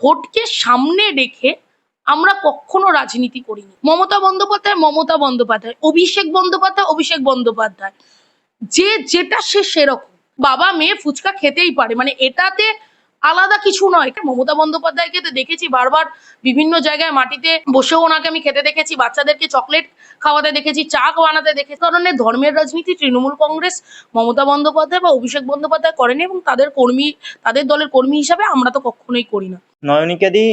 ভোটকে সামনে রেখে আমরা কখনো রাজনীতি করিনি। মমতা বন্দ্যোপাধ্যায় মমতা বন্দ্যোপাধ্যায়, অভিষেক বন্দ্যোপাধ্যায় অভিষেক বন্দ্যোপাধ্যায়। যে যেটা সে সেরকম। বাবা মেয়ে ফুচকা খেতেই পারে। মানে এটাতে আলাদা কিছু নয়। মমতা বন্দ্যোপাধ্যায়কে দেখেছি বারবার বিভিন্ন জায়গায় মাটিতে বসেও ওনাকে আমি খেতে দেখেছি, বাচ্চাদেরকে চকলেট খাওয়াতে দেখেছি, চা বানাতে দেখেছি। কারণে ধর্মের রাজনীতি তৃণমূল কংগ্রেস, মমতা বন্দ্যোপাধ্যায় বা অভিষেক বন্দ্যোপাধ্যায় করেনি এবং তাদের কর্মী, তাদের দলের কর্মী হিসাবে আমরা তো কখনোই করি না। নয়নিকাদি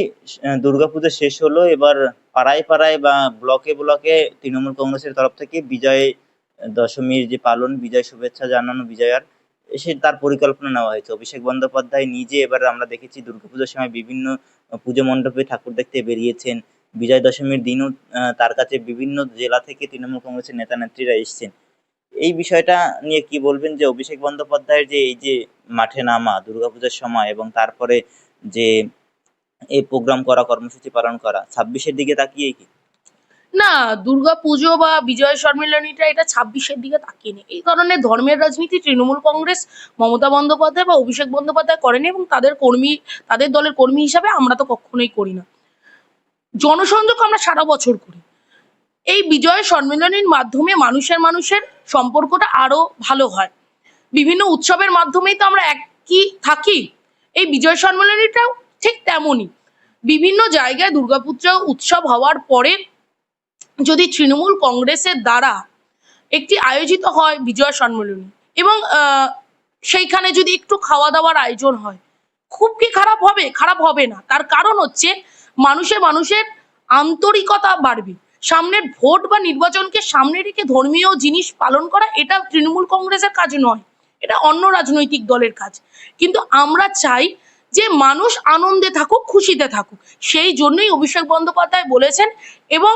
দুর্গাপুজো শেষ হলো, এবার পাড়ায় পাড়ায় বা ব্লকে ব্লকে তৃণমূল কংগ্রেসের তরফ থেকে বিজয় দশমীর যে পালন, বিজয় শুভেচ্ছা জানানো বিজয়ার সে তার পরিকল্পনা নেওয়া হয়েছে। অভিষেক বন্দ্যোপাধ্যায় নিজে এবার আমরা দেখেছি দুর্গাপুজোর সময় বিভিন্ন পুজো মণ্ডপে ঠাকুর দেখতে বেরিয়েছেন। বিজয় দশমীর দিনও তার কাছে বিভিন্ন জেলা থেকে তৃণমূল কংগ্রেসের নেতা নেত্রীরা এসেছেন। এই বিষয়টা নিয়ে কি বলবেন যে অভিষেক বন্দ্যোপাধ্যায়ের যে এই যে মাঠে নামা, দুর্গাপূজার সময় এবং তারপরে যে এই প্রোগ্রাম করা, কর্মসূচি পালন করা, ছাব্বিশের দিকে তাকিয়ে কি? না, দুর্গা পুজো বা বিজয় সম্মেলনীটা এটা ছাব্বিশের দিকে তাকিয়ে নেই। এই ধরনের ধর্মের রাজনীতি তৃণমূল কংগ্রেস, মমতা বন্দ্যোপাধ্যায় বা অভিষেক বন্দ্যোপাধ্যায় করেনি এবং তাদের কর্মী, তাদের দলের কর্মী হিসাবে আমরা তো কখনোই করি না। জনসংযোগ আমরা সারা বছর করি। এই বিজয় সম্মেলনীর মাধ্যমে মানুষের মানুষের সম্পর্কটা আরও ভালো হয়। বিভিন্ন উৎসবের মাধ্যমেই তো আমরা একই থাকি। এই বিজয় সম্মেলনীটাও ঠিক তেমনই। বিভিন্ন জায়গায় দুর্গাপুজো উৎসব হওয়ার পরে যদি তৃণমূল কংগ্রেসের দ্বারা একটি আয়োজিত হয় বিজয় সম্মেলনী এবং সেইখানে যদি একটু খাওয়া দাওয়ার আয়োজন হয়, খুব কি খারাপ হবে? খারাপ হবে না। তার কারণ হচ্ছে মানুষে মানুষের আন্তরিকতা বাড়বে। সামনের ভোট বা নির্বাচনকে সামনে রেখে ধর্মীয় জিনিস পালন করা, এটা তৃণমূল কংগ্রেসের কাজ নয়। এটা অন্য রাজনৈতিক দলের কাজ। কিন্তু আমরা চাই যে মানুষ আনন্দে থাকুক, খুশিতে থাকুক। সেই জন্যই অভিষেক বন্দ্যোপাধ্যায় বলেছেন এবং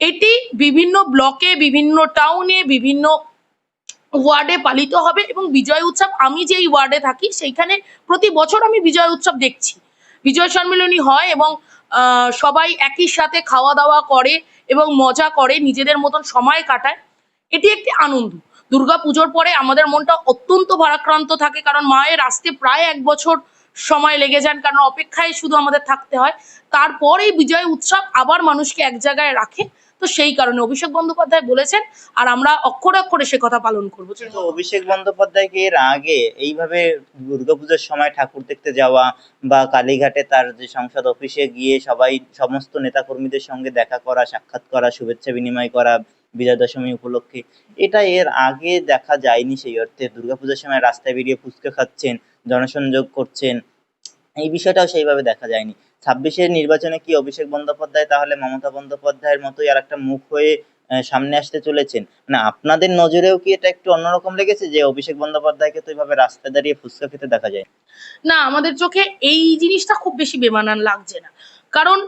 এটি বিভিন্ন ব্লকে বিভিন্ন টাউনে বিভিন্ন ওয়ার্ডে পালিত হবে এবং বিজয় উৎসব, আমি যেই ওয়ার্ডে থাকি, সেইখানে প্রতি বছর আমি বিজয় উৎসব দেখছি। বিজয় সম্মেলনী হয় এবং সবাই একই সাথে খাওয়া দাওয়া করে এবং মজা করে, নিজেদের মতন সময় কাটায়। এটি একটি আনন্দ। দুর্গা পুজোর পরে আমাদের মনটা অত্যন্ত ভারাক্রান্ত থাকে, কারণ মায়ের আসতে প্রায় এক বছর সময় লেগে যান, কারণ অপেক্ষায় শুধু আমাদের থাকতে হয়। তারপর এই বিজয় উৎসব আবার মানুষকে এক জায়গায় রাখে। তো সেই কারণে অভিষেক বন্দ্যোপাধ্যায় বলেছেন, আর আমরা অক্ষরে অক্ষরে সে কথা পালন করব। অভিষেক বন্দ্যোপাধ্যায়কে এর আগে এইভাবে দুর্গাপুজোর সময় ঠাকুর দেখতে যাওয়া বা কালীঘাটে তার যে সংসদ অফিসে গিয়ে সবাই, সমস্ত নেতাকর্মীদের সঙ্গে দেখা করা, সাক্ষাৎ করা, শুভেচ্ছা বিনিময় করা বিজয়া দশমী উপলক্ষে, এটা এর আগে দেখা যায়নি সেই অর্থে। দুর্গাপূজার সময় রাস্তায় বেরিয়ে ফুচকা খাচ্ছেন, জনসংযোগ করছেন, এই বিষয়টাও সেইভাবে দেখা যায়নি। ছাব্বিশের নির্বাচনে কি অভিষেক বন্দ্যোপাধ্যায়? তাহলে মমতা বন্দ্যোপাধ্যায়ের মতোই আর একটা মুখ হয়ে সামনে আসতে চলেছেন। মানে আপনাদের নজরেও কি এটা একটু অন্যরকম লেগেছে যে অভিষেক বন্দ্যোপাধ্যায়কে তো এইভাবে রাস্তায় দাঁড়িয়ে ফুচকা খেতে দেখা যায়? না, আমাদের চোখে এই জিনিসটা খুব বেশি বেমানান লাগছে না। কারণ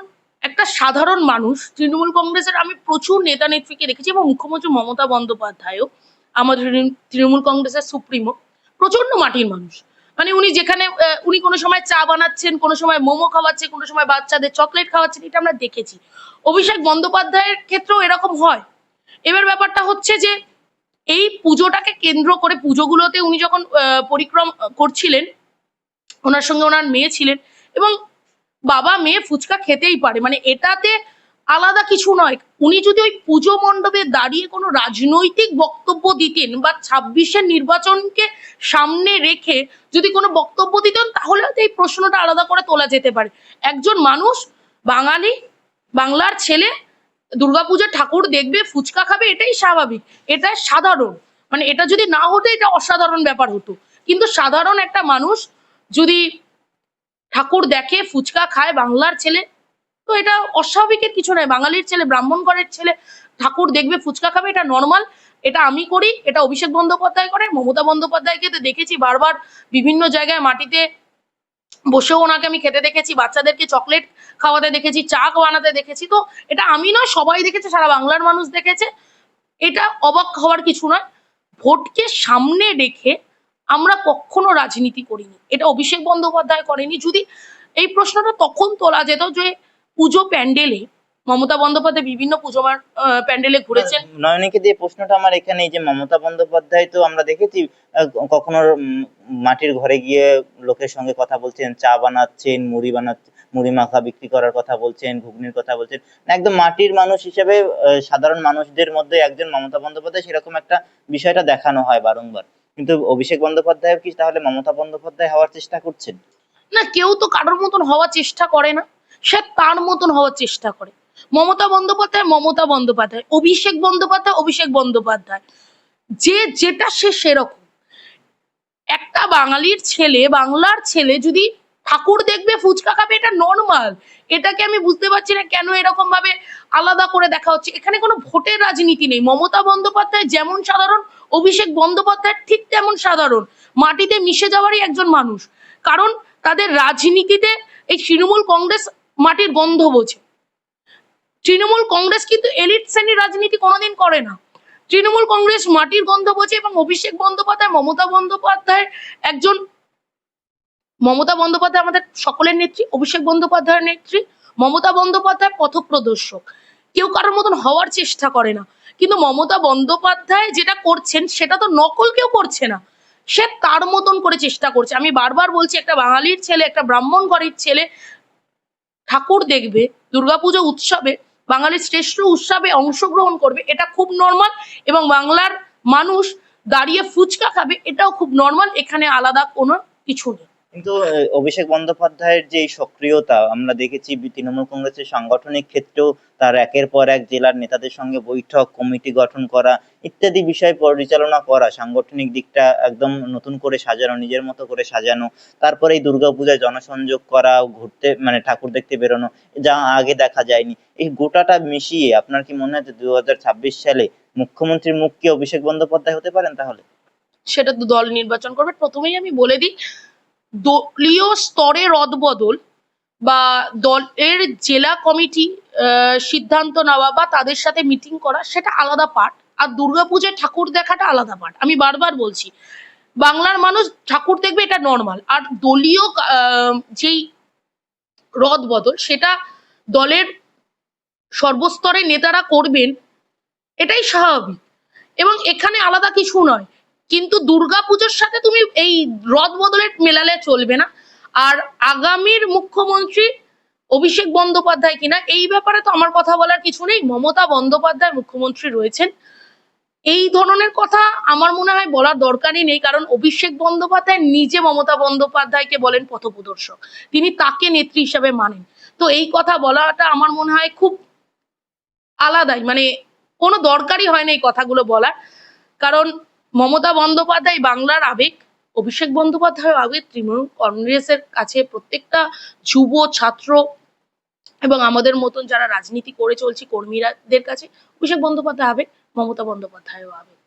একটা সাধারণ মানুষ, তৃণমূল কংগ্রেসের আমি প্রচুর নেতা নেত্রীকে দেখেছি এবং মুখ্যমন্ত্রী মমতা বন্দ্যোপাধ্যায়ও, আমাদের তৃণমূল কংগ্রেসের সুপ্রিমো প্রচণ্ড মাটির মানুষ। মানে উনি যেখানে উনি কোনো সময় চা বানাচ্ছেন, কোনো সময় মোমো খাওয়াচ্ছে, কোনো সময় বাচ্চাদের চকলেট খাওয়াচ্ছেন, এটা আমরা দেখেছি। অভিষেক বন্দ্যোপাধ্যায়ের ক্ষেত্রেও এরকম হয়। এবার ব্যাপারটা হচ্ছে যে, এই পুজোটাকে কেন্দ্র করে পুজোগুলোতে উনি যখন পরিক্রম করছিলেন, ওনার সঙ্গে ওনার মেয়ে ছিলেন, এবং বাবা মেয়ে ফুচকা খেতেই পারে। মানে এটাতে আলাদা কিছু নয়। উনি যদি ওই পুজো মণ্ডপে দাঁড়িয়ে কোনো রাজনৈতিক বক্তব্য দিতেন বা ছাব্বিশের নির্বাচনকে সামনে রেখে যদি কোনো বক্তব্য দিতেন, তাহলে হয়তো এই প্রশ্নটা আলাদা করে তোলা যেতে পারে। একজন মানুষ, বাঙালি, বাংলার ছেলে, দুর্গাপূজার ঠাকুর দেখবে, ফুচকা খাবে, এটাই স্বাভাবিক। এটা সাধারণ। মানে এটা যদি না হতো, এটা অসাধারণ ব্যাপার হতো। কিন্তু সাধারণ একটা মানুষ যদি ঠাকুর দেখে, ফুচকা খায়, বাংলার ছেলে তো এটা অস্বাভাবিকের কিছু নয়। বাঙালির ছেলে ব্রাহ্মণ ঘরের ছেলে, ঠাকুর দেখবে, ফুচকা খাবে, এটা নর্মাল এটা আমি করি, এটা অভিষেক বন্দ্যোপাধ্যায় করে, মমতা বন্দ্যোপাধ্যায়কে তো দেখেছি বারবার বিভিন্ন জায়গায় মাটিতে বসেও ওনাকে আমি খেতে দেখেছি, বাচ্চাদেরকে চকলেট খাওয়াতে দেখেছি, চা বানাতে দেখেছি। তো এটা আমি নয়, সবাই দেখেছে, সারা বাংলার মানুষ দেখেছে। এটা অবাক হওয়ার কিছু নয়। ভোটকে সামনে রেখে আমরা কখনো রাজনীতি করিনি। এটা অভিষেক বন্দ্যোপাধ্যায় করেনি। যদি এই প্রশ্নটা তখন তোলা যেত যে পুজো প্যান্ডেলে মমতা বন্দ্যোপাধ্যায় বিভিন্ন পুজো প্যান্ডেলে ঘুরেছেন। নয়নীকে দিয়ে প্রশ্নটা আমার এখানে যে মমতা বন্দ্যোপাধ্যায় তো আমরা দেখেছি কখনো মাটির ঘরে গিয়ে লোকের সঙ্গে কথা বলছেন চা বানাচ্ছেন মুড়ি বানাচ্ছেন মুড়ি মাখা বিক্রি করার কথা বলছেন ঘুগনির কথা বলছেন। একদম মাটির মানুষ হিসেবে সাধারণ মানুষদের মধ্যে একজন মমতা বন্দ্যোপাধ্যায় সেরকম একটা বিষয়টা দেখানো হয় বারংবার। কিন্তু অভিষেক বন্দ্যোপাধ্যায় কি তাহলে মমতা বন্দ্যোপাধ্যায় হওয়ার চেষ্টা করছেন? না কেউ তো কারোর মতন হওয়ার চেষ্টা করে না। সে তার মতন হওয়ার চেষ্টা করে। মমতা বন্দ্যোপাধ্যায় মমতা বন্দ্যোপাধ্যায়, অভিষেক বন্দ্যোপাধ্যায় অভিষেক বন্দ্যোপাধ্যায়। যে যেটা সে সেরকম। একটা বাঙালির ছেলে, বাংলার ছেলে যদি ঠাকুর দেখবে ফুচকা খাবে, এটা নর্মাল এটাকে আমি বুঝতে পারছি না কেন এরকম ভাবে আলাদা করে দেখা হচ্ছে। এখানে কোনো ভোটের রাজনীতি নেই। মমতা বন্দ্যোপাধ্যায় যেমন সাধারণ, অভিষেক বন্দ্যোপাধ্যায় ঠিক তেমন সাধারণ। মাটিতে মিশে যাওয়ারই একজন মানুষ। কারণ তাদের রাজনীতিতে এই তৃণমূল কংগ্রেস মাটির গন্ধ বোঝে। তৃণমূল কংগ্রেস কিন্তু এলিট শ্রেণির রাজনীতি কোনোদিন করে না। তৃণমূল কংগ্রেস মাটির গন্ধ বোঝে এবং অভিষেক বন্দ্যোপাধ্যায়, মমতা বন্দ্যোপাধ্যায় একজন, মমতা বন্দ্যোপাধ্যায় আমাদের সকলের নেত্রী, অভিষেক বন্দ্যোপাধ্যায়ের নেত্রী, মমতা বন্দ্যোপাধ্যায় পথপ্রদর্শক। কেউ কারোর মতন হওয়ার চেষ্টা করে না। কিন্তু মমতা বন্দ্যোপাধ্যায় যেটা করছেন, সেটা তো নকল কেউ করছে না। সে তার মতন করে চেষ্টা করছে। আমি বারবার বলছি, একটা বাঙালির ছেলে, একটা ব্রাহ্মণ ঘরের ছেলে ঠাকুর দেখবে, দুর্গাপুজো উৎসবে, বাঙালির শ্রেষ্ঠ উৎসবে অংশগ্রহণ করবে, এটা খুব নর্মাল এবং বাংলার মানুষ দাঁড়িয়ে ফুচকা খাবে, এটাও খুব নর্মাল এখানে আলাদা কোনো কিছু নেই। কিন্তু অভিষেক বন্দ্যোপাধ্যায়ের যে সক্রিয়তা, আমরা দেখেছি তৃণমূল কংগ্রেসের সাংগঠনিক ক্ষেত্রেও তার একের পর এক জেলার নেতাদের সঙ্গে বৈঠক, কমিটি গঠন করা, ইত্যাদি বিষয় পরিচালনা করা, সাংগঠনিক দিকটা একদম নতুন করে সাজানো, নিজের মতো করে সাজানো, তারপরে এই দুর্গাপূজায় জনসংযোগ করা, ঘুরতে মানে ঠাকুর দেখতে বেরোনো, যা আগে দেখা যায়নি। এই গোটাটা মিশিয়ে আপনার কি মনে হয় দু হাজার ছাব্বিশ সালে মুখ্যমন্ত্রীর মুখ কি অভিষেক বন্দ্যোপাধ্যায় হতে পারেন তাহলে? সেটা তো দল নির্বাচন করবে। প্রথমেই আমি বলে দিই দলীয় স্তরে রদবদল বা দলের জেলা কমিটি সিদ্ধান্ত নেওয়া বা তাদের সাথে মিটিং করা, সেটা আলাদা পার্ট আর দুর্গাপূজায় ঠাকুর দেখাটা আলাদা পার্ট আমি বারবার বলছি, বাংলার মানুষ ঠাকুর দেখবে এটা নর্মাল আর দলীয় যেই রদ বদল সেটা দলের সর্বস্তরের নেতারা করবেন, এটাই স্বাভাবিক। এবং এখানে আলাদা কিছু নয়। কিন্তু দুর্গাপুজোর সাথে তুমি এই রদ বদলে মেলালে চলবে না। আর আগামীর মুখ্যমন্ত্রী অভিষেক বন্দ্যোপাধ্যায় কিনা, এই ব্যাপারে তো আমার কথা বলার কিছু নেই। মমতা বন্দ্যোপাধ্যায় মুখ্যমন্ত্রী রয়েছেন। এই ধরনের কথা আমার মনে হয় বলার দরকারই নেই, কারণ অভিষেক বন্দ্যোপাধ্যায় নিজে মমতা বন্দ্যোপাধ্যায়কে বলেন পথপ্রদর্শক। তিনি তাকে নেত্রী হিসাবে মানেন। তো এই কথা বলাটা আমার মনে হয় খুব আলাদাই মানে কোনো দরকারই হয় না এই কথাগুলো বলার। কারণ মমতা বন্দ্যোপাধ্যায় বাংলার আবেগ, অভিষেক বন্দ্যোপাধ্যায় আবেগ, তৃণমূল কংগ্রেসের কাছে প্রত্যেকটা যুব, ছাত্র এবং আমাদের মতন যারা রাজনীতি করে চলছি কর্মীরাদের কাছে অভিষেক বন্দ্যোপাধ্যায় আবেগ, মমতা বন্দ্যোপাধ্যায়ও আবেগ।